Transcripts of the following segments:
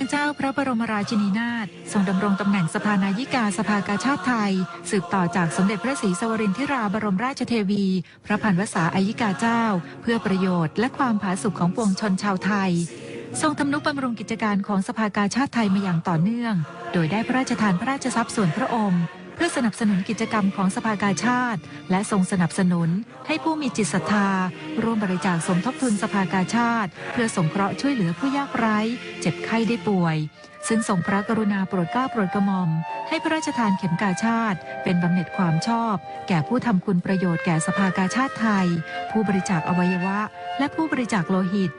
างเจ้าพระบรมราชินีนาถทรงดำรงตำแหน่งสภานายิกาสภากาชาติไทย สืบต่อจากสมเด็จพระศรีสวรินทิราบรมราชเทวี พระพันวษาอายิกาเจ้า เพื่อประโยชน์และความผาสุกของปวงชนชาวไทย ทรงทำนุบำรุงกิจการของสภากาชาติไทยมาอย่างต่อเนื่อง โดยได้พระราชทานพระราชทรัพย์ส่วนพระองค์ พื่อสนับสนุนกิจกรรมของสภากาชาติ และทรงสนับสนุนให้ผู้มีจิตศรัทธา ร่วมบริจาคสมทบทุนสภากาชาติ เพื่อสงเคราะห์ช่วยเหลือผู้ยากไร้ เจ็บไข้ได้ป่วย ซึ่งทรงพระกรุณาโปรดเกล้าโปรดกระหม่อม ให้พระราชทานเข็มกาชาติ เป็นบำเหน็จความชอบ แก่ผู้ทำคุณประโยชน์แก่สภากาชาติไทย ผู้บริจาคอวัยวะ และผู้บริจาคโลหิต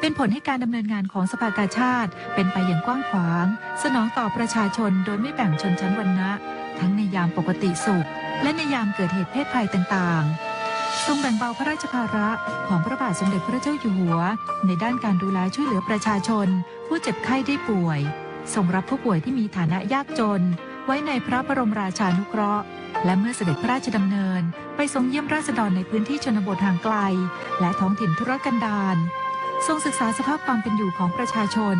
เป็นผลให้การดำเนินงานของสภากาชาติ เป็นไปอย่างกว้างขวาง สนองต่อประชาชนโดยไม่แบ่งชนชั้นวรรณะ ทั้งในยามปกติสุข และในยามเกิดเหตุเพศภัยต่างๆ ทรงแบ่งเบาพระราชภาระของพระบาทสมเด็จพระเจ้าอยู่หัว ในด้านการดูแลช่วยเหลือประชาชน ผู้เจ็บไข้ได้ป่วย ทรงรับผู้ป่วยที่มีฐานะยากจน ไว้ในพระบรมราชานุเคราะห์ และเมื่อเสด็จพระราชดำเนิน ไปทรงเยี่ยมราษฎรในพื้นที่ชนบทห่างไกล และท้องถิ่นธุรกันดารทรงศึกษาสภาพความเป็นอยู่ของประชาชน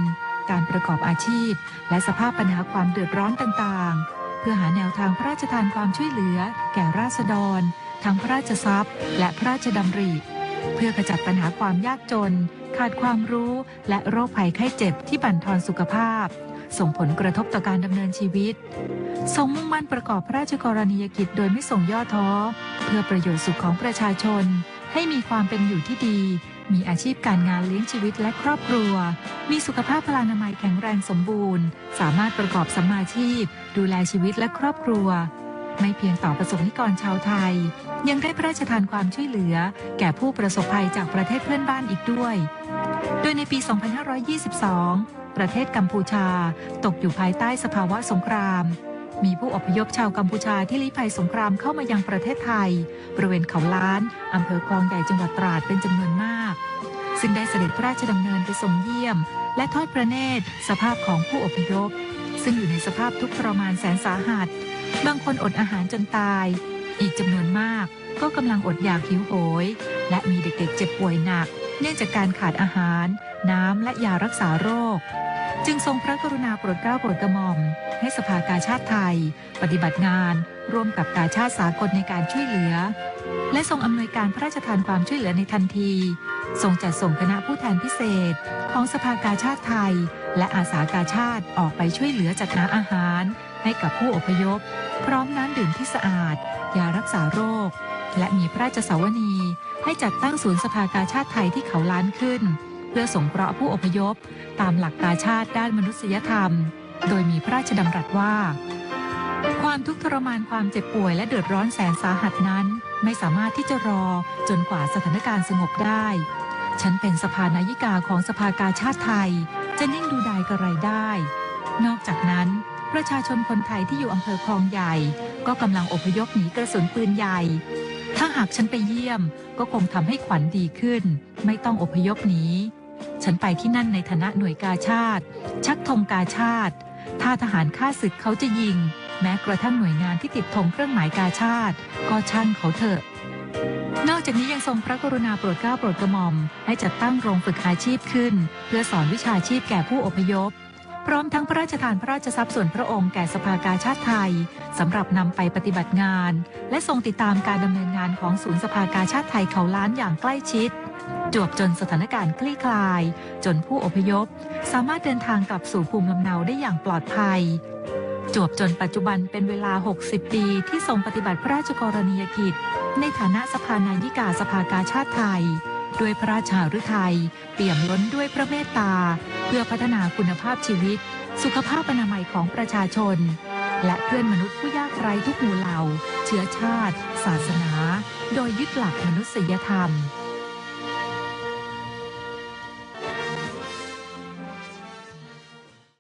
การประกอบอาชีพ และสภาพปัญหาความเดือดร้อนต่างๆ พื่อหาแนวทางพระราชทานความช่วยเหลือ แก่ราษฎร ทั้งพระราชทรัพย์ และพระราชดำริ เพื่อขจัดปัญหาความยากจน ขาดความรู้ และโรคภัยไข้เจ็บที่บั่นทอนสุขภาพ ส่งผลกระทบต่อการดำเนินชีวิต ทรงมุ่งมั่นประกอบพระราชกรณียกิจโดยไม่ส่งย่อท้อ เพื่อประโยชน์สุขของประชาชน ให้มีความเป็นอยู่ที่ดี มีอาชีพการงานเลี้ยงชีวิตและครอบครัว มีสุขภาพพลานามัยแข็งแรงสมบูรณ์ สามารถประกอบสัมมาชีพ ดูแลชีวิตและครอบครัว ไม่เพียงต่อประสบนิกรชาวไทย ยังได้พระราชทานความช่วยเหลือ แก่ผู้ประสบภัยจากประเทศเพื่อนบ้านอีกด้วย โดยในปี 2522 ประเทศกัมพูชา ตกอยู่ภายใต้สภาวะสงครามมีผู้อพยพชาวกัมพูชาที่ลี้ภัยสงครามเข้ามายังประเทศไทย บริเวณเขาล้าน อำเภอคลองใหญ่จังหวัดตราดเป็นจำนวนมาก ซึ่งได้เสด็จพระราชดำเนินไปทรงเยี่ยม และทอดพระเนตร สภาพของผู้อพยพ ซึ่งอยู่ในสภาพทุกข์ทรมานแสนสาหัส บางคนอดอาหารจนตาย อีกจำนวนมากก็กำลังอดอยากหิวโหย และมีเด็กๆเจ็บป่วยหนัก เนื่องจากการขาดอาหาร น้ำและยารักษาโรค จึงทรงพระกรุณาโปรดเกล้าโปรดกระหม่อม ให้สภากาชาติไทย ปฏิบัติงานร่วมกับกาชาติสากลในการช่วยเหลือ และทรงอำนวยการพระราชทานความช่วยเหลือในทันที ทรงจัดส่งคณะผู้แทนพิเศษ ของสภากาชาติไทย และอาสากาชาติออกไปช่วยเหลือจัดหาอาหาร ให้กับผู้อพยพ พร้อมน้ำดื่มที่สะอาด ยารักษาโรค และมีพระราชสาวนี ให้จัดตั้งศูนย์สภากาชาติไทยที่เขาล้านขึ้น เพื่อสงเคราะห์ผู้อพยพ ตามหลักกาชาติด้านมนุษยธรรม โดยมีพระราชดำรัสว่า ความทุกข์ทรมานความเจ็บป่วยและเดือดร้อนแสนสาหัสนั้น ไม่สามารถที่จะรอจนกว่าสถานการณ์สงบได้ ฉันเป็นสภานายิกาของสภากาชาติไทย จะนิ่งดูดายกระไรได้ นอกจากนั้น ประชาชนคนไทยที่อยู่อำเภอคลองใหญ่ ก็กำลังอพยพหนีกระสุนปืนใหญ่ ถ้าหากฉันไปเยี่ยม ก็คงทำให้ขวัญดีขึ้น ไม่ต้องอพยพหนีฉันไปที่นั่นในฐานะหน่วยกาชาติ ชักธงกาชาติ ถ้าทหารฆ่าศึกเขาจะยิง แม้กระทั่งหน่วยงานที่ติดธงเครื่องหมายกาชาติ ก็ช่างเขาเถอะ นอกจากนี้ยังทรงพระกรุณาโปรดเกล้าโปรดกระหม่อม ให้จัดตั้งโรงฝึกอาชีพขึ้น เพื่อสอนวิชาชีพแก่ผู้อพยพ พร้อมทั้งพระราชทานพระราชทรัพย์ส่วนพระองค์แก่สภากาชาติไทยสำหรับนำไปปฏิบัติงาน และทรงติดตามการดำเนินงานของศูนย์สภากาชาติไทยเขาล้านอย่างใกล้ชิดจวบจนสถานการณ์คลี่คลาย จนผู้อพยพ สามารถเดินทางกลับสู่ภูมิลำเนาได้อย่างปลอดภัย จวบจนปัจจุบันเป็นเวลา 60 ปีที่ทรงปฏิบัติพระราชกรณียกิจ ในฐานะสภานายิกาสภากาชาติไทย ด้วยพระราชาฤทัยเปี่ยมล้นด้วยพระเมตตา เพื่อพัฒนาคุณภาพชีวิต สุขภาพอนามัยของประชาชน และเพื่อนมนุษย์ผู้ยากไร้ทุกหมู่เหล่า เชื้อชาติ ศาสนา โดยยึดหลักมนุษยธรรม